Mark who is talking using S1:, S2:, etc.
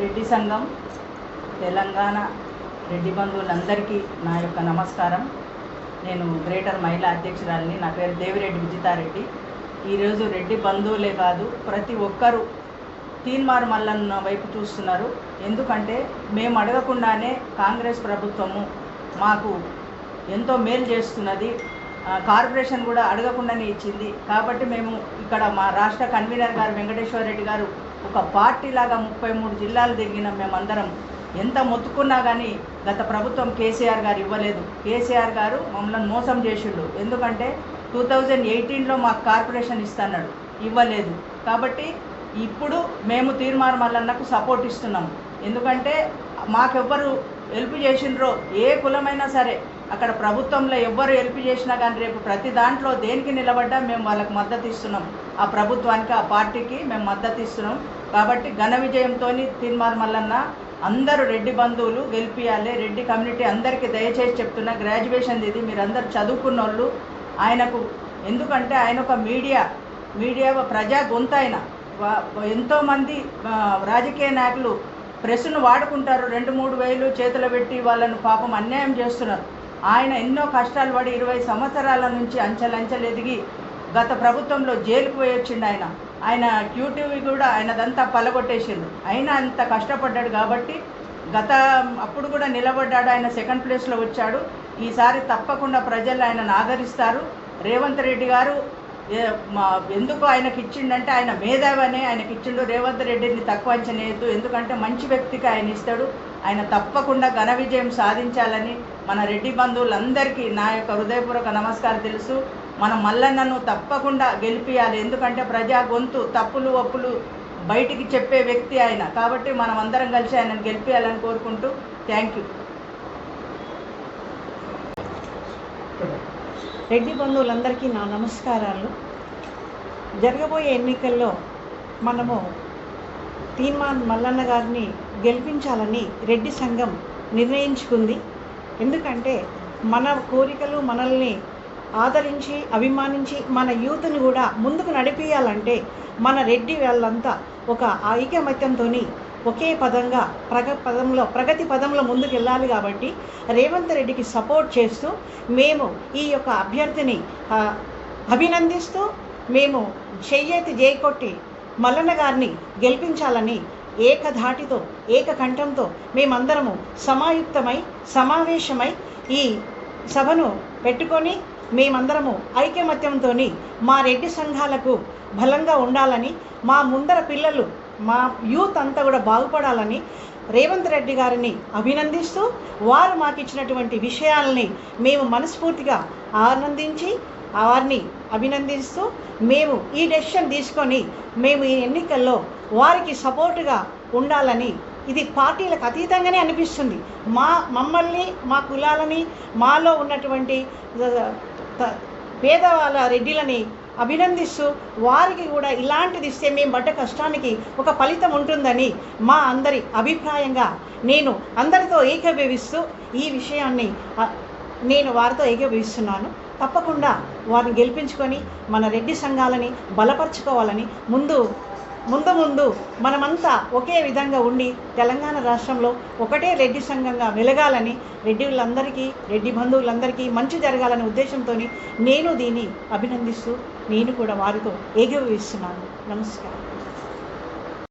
S1: రెడ్డి సంఘం తెలంగాణ రెడ్డి బంధువులందరికీ నా యొక్క నమస్కారం. నేను గ్రేటర్ మహిళా అధ్యక్షురాలిని నా పేరు దేవిరెడ్డి విజితారెడ్డి. ఈరోజు రెడ్డి బంధువులే కాదు ప్రతి ఒక్కరూ తీన్మార్ మల్లన్న వైపు చూస్తున్నారు. ఎందుకంటే మేము అడగకుండానే కాంగ్రెస్ ప్రభుత్వము మాకు ఎంతో మేలు చేస్తున్నది. కార్పొరేషన్ కూడా అడగకుండానే ఇచ్చింది. కాబట్టి మేము ఇక్కడ మా రాష్ట్ర కన్వీనర్ గారు వెంకటేశ్వర రెడ్డి గారు ఒక పార్టీ లాగా ముప్పై మూడు జిల్లాలు తిరిగిన మేమందరం ఎంత మొత్తుకున్నా కానీ గత ప్రభుత్వం కేసీఆర్ గారు ఇవ్వలేదు. కేసీఆర్ గారు మమ్మల్ని మోసం చేసిండు. ఎందుకంటే టూ థౌజండ్ ఎయిటీన్లో మాకు కార్పొరేషన్ ఇస్తున్నాడు. ఇవ్వలేదు. కాబట్టి ఇప్పుడు మేము తీర్మానం మల్లన్నకు సపోర్ట్ ఇస్తున్నాం. ఎందుకంటే మాకెవ్వరు హెల్ప్ చేసిండ్రో ఏ కులమైనా సరే అక్కడ ప్రభుత్వంలో ఎవ్వరు హెల్ప్ చేసినా కానీ రేపు ప్రతి దాంట్లో దేనికి నిలబడ్డా మేము వాళ్ళకి మద్దతు ఇస్తున్నాం. ఆ ప్రభుత్వానికి ఆ పార్టీకి మేము మద్దతు ఇస్తున్నాం. కాబట్టి ఘన విజయంతో తీర్మార్ మల్లన్న అందరూ రెడ్డి బంధువులు గెలిపియాలి రెడ్డి కమ్యూనిటీ అందరికీ దయచేసి చెప్తున్నా గ్రాడ్యుయేషన్ ఇది మీరందరూ చదువుకున్న వాళ్ళు ఆయనకు ఎందుకంటే ఆయన ఒక మీడియా మీడియా ప్రజా గొంత ఆయన. ఎంతోమంది రాజకీయ నాయకులు ప్రెస్ను వాడుకుంటారు. రెండు మూడు వేలు చేతులు పెట్టి వాళ్ళను పాపం అన్యాయం చేస్తున్నారు. ఆయన ఎన్నో కష్టాలు పడి ఇరవై సంవత్సరాల నుంచి అంచెలంచెలు ఎదిగి గత ప్రభుత్వంలో జైలుకు పోయొచ్చిండు ఆయన. ఆయన క్యూటీవీ కూడా ఆయనదంతా పలగొట్టేసిండు. అయినా అంత కష్టపడ్డాడు కాబట్టి గత అప్పుడు కూడా నిలబడ్డాడు. ఆయన సెకండ్ ప్లేస్లో వచ్చాడు. ఈసారి తప్పకుండా ప్రజలు ఆయనను ఆదరిస్తారు. రేవంత్ రెడ్డి గారు ఎందుకు ఆయనకి ఇచ్చిండంటే ఆయన మేధావనే ఆయనకి ఇచ్చిండు రేవంత్ రెడ్డిని తక్కువ అంచనేయద్దు ఎందుకంటే మంచి వ్యక్తికి ఆయన ఇస్తాడు. ఆయన తప్పకుండా ఘన విజయం సాధించాలని మన రెడ్డి బంధువులందరికీ నా యొక్క హృదయపూర్వక నమస్కారం తెలుసు. మనం మల్లన్నను తప్పకుండా గెలిపియాలి. ఎందుకంటే ప్రజా గొంతు తప్పులు ఒప్పులు బయటికి చెప్పే వ్యక్తి ఆయన. కాబట్టి మనం అందరం కలిసి ఆయనను గెలిపియాలని కోరుకుంటూ థ్యాంక్ యూ.
S2: రెడ్డి బంధువులందరికీ నా నమస్కారాలు. జరగబోయే ఎన్నికల్లో మనము తీన్మాన్ మల్లన్న గారిని గెలిపించాలని రెడ్డి సంఘం నిర్ణయించుకుంది. ఎందుకంటే మన కోరికలు మనల్ని ఆదరించి అభిమానించి మన యూత్ని కూడా ముందుకు నడిపించాలంటే మన రెడ్డి వాళ్ళంతా ఒక ఐకమత్యంతో ఒకే పదంగా ప్రగ పదంలో ప్రగతి పదంలో ముందుకు వెళ్ళాలి కాబట్టి రేవంత్ రెడ్డికి సపోర్ట్ చేస్తూ మేము ఈ యొక్క అభ్యర్థిని అభినందిస్తూ మేము చెయ్యెత్తి జైకొట్టి మల్లన్న గారిని గెలిపించాలని ఏకధాటితో ఏకకంఠంతో మేమందరము సమాయుక్తమై సమావేశమై ఈ సభను పెట్టుకొని మేమందరము ఐకమత్యంతో మా రెడ్డి సంఘాలకు బలంగా ఉండాలని మా ముందర పిల్లలు మా యూత్ అంతా కూడా బాగుపడాలని రేవంత్ రెడ్డి గారిని అభినందిస్తూ వారు మాకు ఇచ్చినటువంటి విషయాలని మేము మనస్ఫూర్తిగా ఆనందించి వారిని అభినందిస్తూ మేము ఈ డెసిషన్ తీసుకొని మేము ఈ ఎన్నికల్లో వారికి సపోర్టుగా ఉండాలని ఇది పార్టీలకు అతీతంగానే అనిపిస్తుంది. మా మమ్మల్ని మా కులాలని మాలో ఉన్నటువంటి పేదవాళ్ళ రెడ్డిలని అభినందిస్తూ వారికి కూడా ఇలాంటిది ఇస్తే మేము పడ్డ కష్టానికి ఒక ఫలితం ఉంటుందని మా అందరి అభిప్రాయంగా నేను అందరితో ఏకీభవిస్తూ ఈ విషయాన్ని నేను వారితో ఏకీభవిస్తున్నాను. తప్పకుండా వారిని గెలిపించుకొని మన రెడ్డి సంఘాలని బలపరచుకోవాలని ముందు ముందు ముందు మనమంతా ఒకే విధంగా ఉండి తెలంగాణ రాష్ట్రంలో ఒకటే రెడ్డి సంఘంగా వెలగాలని రెడ్డిలందరికీ రెడ్డి బంధువులందరికీ మంచి జరగాలనే ఉద్దేశంతో నేను దీన్ని అభినందిస్తూ నేను కూడా వారితో ఏకీభవిస్తున్నాను. నమస్కారం.